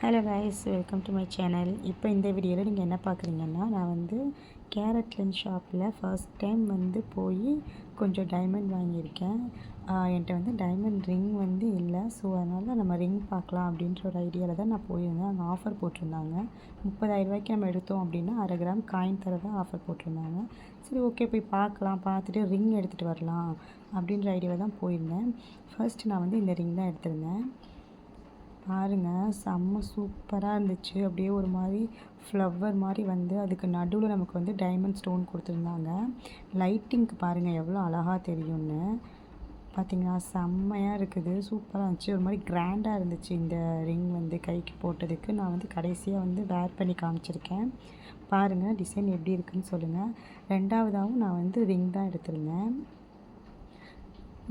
Hello guys welcome to my channel இப்போ இந்த வீடியோவில் நீங்கள் என்ன பார்க்குறீங்கன்னா நான் வந்து கேரட் லென்ஸ் ஷாப்பில் ஃபர்ஸ்ட் டைம் வந்து போய் கொஞ்சம் டைமண்ட் வாங்கியிருக்கேன். என்கிட்ட வந்து டைமண்ட் ரிங் வந்து இல்லை. ஸோ அதனால் நம்ம ரிங் பார்க்கலாம் அப்படின்ற ஒரு ஐடியாவில் தான் நான் போயிருந்தேன். அங்கே ஆஃபர் போட்டிருந்தாங்க. முப்பதாயிரம் ரூபாய்க்கு நம்ம எடுத்தோம் அப்படின்னா அரை கிராம் காயின் தான் ஆஃபர் போட்டிருந்தாங்க. சரி ஓகே போய் பார்க்கலாம். பார்த்துட்டு ரிங் எடுத்துகிட்டு வரலாம் அப்படின்ற ஐடியாவில் தான் போயிருந்தேன். ஃபர்ஸ்ட் நான் வந்து இந்த ரிங் தான் எடுத்திருந்தேன். பாருங்க செம்ம சூப்பராக இருந்துச்சு. அப்படியே ஒரு மாதிரி ஃப்ளவர் மாதிரி வந்து அதுக்கு நடுவில் நமக்கு வந்து டைமண்ட் ஸ்டோன் கொடுத்துருந்தாங்க. லைட்டிங்க்கு பாருங்கள் எவ்வளோ அழகாக தெரியும்னு. பார்த்தீங்களா செம்மையாக இருக்குது. சூப்பராக இருந்துச்சு. ஒரு மாதிரி கிராண்டாக இருந்துச்சு இந்த ரிங் வந்து கைக்கு போட்டதுக்கு. நான் வந்து கடைசியாக வந்து வேர் பண்ணி காமிச்சிருக்கேன். பாருங்கள் டிசைன் எப்படி இருக்குதுன்னு சொல்லுங்கள் ரெண்டாவதாகவும் நான் வந்து ரிங் தான் எடுத்திருந்தேன்.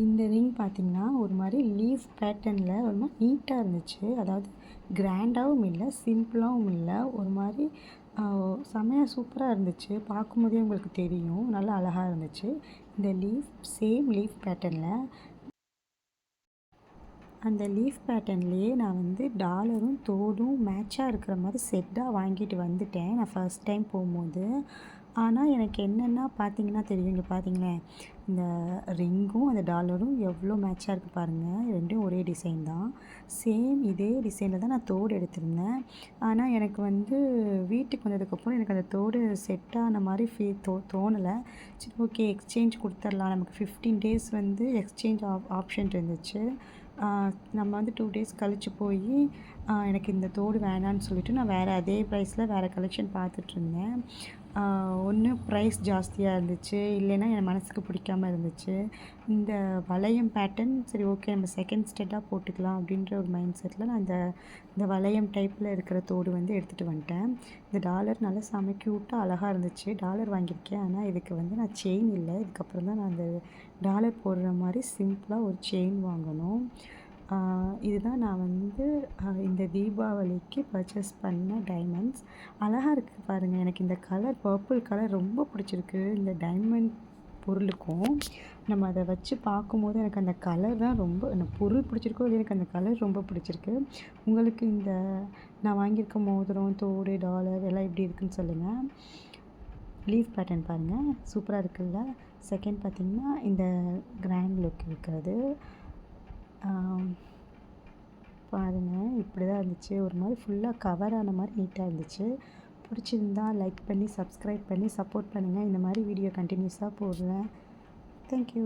இந்த ரிங் பார்த்திங்கன்னா ஒரு மாதிரி லீஃப் பேட்டர்னில் ஒரு மாதிரி நீட்டாக இருந்துச்சு. அதாவது கிராண்டாகவும் இல்லை சிம்பிளாகவும் இல்லை. ஒரு மாதிரி செமையாக சூப்பராக இருந்துச்சு. பார்க்கும்போதே உங்களுக்கு தெரியும். நல்லா அழகாக இருந்துச்சு. இந்த லீஃப் சேம் லீஃப் பேட்டர்னில். அந்த லீஃப் பேட்டர்ன்லேயே நான் வந்து டாலரும் தோடும் மேட்சாக இருக்கிற மாதிரி செட்டாக வாங்கிட்டு வந்துட்டேன். நான் ஃபர்ஸ்ட் டைம் போகும்போது. ஆனால் எனக்கு என்னென்னா பார்த்தீங்கன்னா தெரியும் இங்கே பார்த்தீங்களேன் இந்த ரிங்கும் அந்த டாலரும் எவ்வளோ மேட்சாக இருக்குது பாருங்கள் ரெண்டும் ஒரே டிசைன் தான். சேம் இதே டிசைனில் தான் நான் தோடு எடுத்திருந்தேன். ஆனால் எனக்கு வந்து வீட்டுக்கு வந்ததுக்கப்புறம் எனக்கு அந்த தோடு செட் ஆன மாதிரி ஃபீ தோ தோணலை. சரி ஓகே எக்ஸ்சேஞ்ச் கொடுத்துர்லாம் நமக்கு ஃபிஃப்டீன் டேஸ் வந்து எக்ஸ்சேஞ்ச் ஆப் ஆப்ஷன் இருந்துச்சு. நம்ம வந்து டூ டேஸ் கழித்து போய் எனக்கு இந்த தோடு வேணான்னு சொல்லிவிட்டு நான் வேறு அதே ப்ரைஸில் வேறு கலெக்ஷன் பார்த்துட்ருந்தேன் ஒன்று ப்ரைஸ் ஜாஸ்தியாக இருந்துச்சு. இல்லைன்னா என் மனசுக்கு பிடிக்காம இருந்துச்சு. இந்த வளையம் பேட்டர்ன் சரி ஓகே நம்ம செகண்ட் ஸ்டெட்டாக போட்டுக்கலாம் அப்படின்ற ஒரு மைண்ட் செட்டில் நான் இந்த இந்த வளையம் டைப்பில் இருக்கிற தோடு வந்து எடுத்துகிட்டு வந்துட்டேன். இந்த டாலர் நல்லா செம க்யூட்டாக அழகாக இருந்துச்சு. டாலர் வாங்கியிருக்கேன். ஆனால் இதுக்கு வந்து நான் செயின் இல்லை. இதுக்கப்புறம் தான் நான் அந்த டாலர் போடுற மாதிரி சிம்பிளாக ஒரு செயின் வாங்கணும். இதுதான் நான் வந்து இந்த தீபாவளிக்கு பர்ச்சேஸ் பண்ண டைமண்ட்ஸ் அழகாக இருக்குது பாருங்கள் எனக்கு இந்த கலர் பர்பிள் கலர் ரொம்ப பிடிச்சிருக்கு. இந்த டைமண்ட் பொருளுக்கும். நம்ம அதை வச்சு பார்க்கும்போது எனக்கு அந்த கலர் தான் ரொம்ப அந்த பொருள் பிடிச்சிருக்கோ இல்லை எனக்கு அந்த கலர் ரொம்ப பிடிச்சிருக்கு. உங்களுக்கு இந்த நான் வாங்கியிருக்க மோதிரம் தோடு டாலர் எல்லாம் எப்படி இருக்குன்னு சொல்லுங்கள் லீஃப் பேட்டர்ன் பாருங்கள் சூப்பராக இருக்குல்ல. செகண்ட் பார்த்திங்கன்னா இந்த கிராண்ட் லுக் இருக்கிறது. பாருங்கள் இப்படி தான் இருந்துச்சு. ஒரு மாதிரி ஃபுல்லாக கவர் ஆன மாதிரி நீட்டாக இருந்துச்சு. பிடிச்சிருந்தா லைக் பண்ணி சப்ஸ்கிரைப் பண்ணி சப்போர்ட் பண்ணுங்கள் இந்த மாதிரி வீடியோ கண்டினியூஸாக போடுறேன். தேங்க்யூ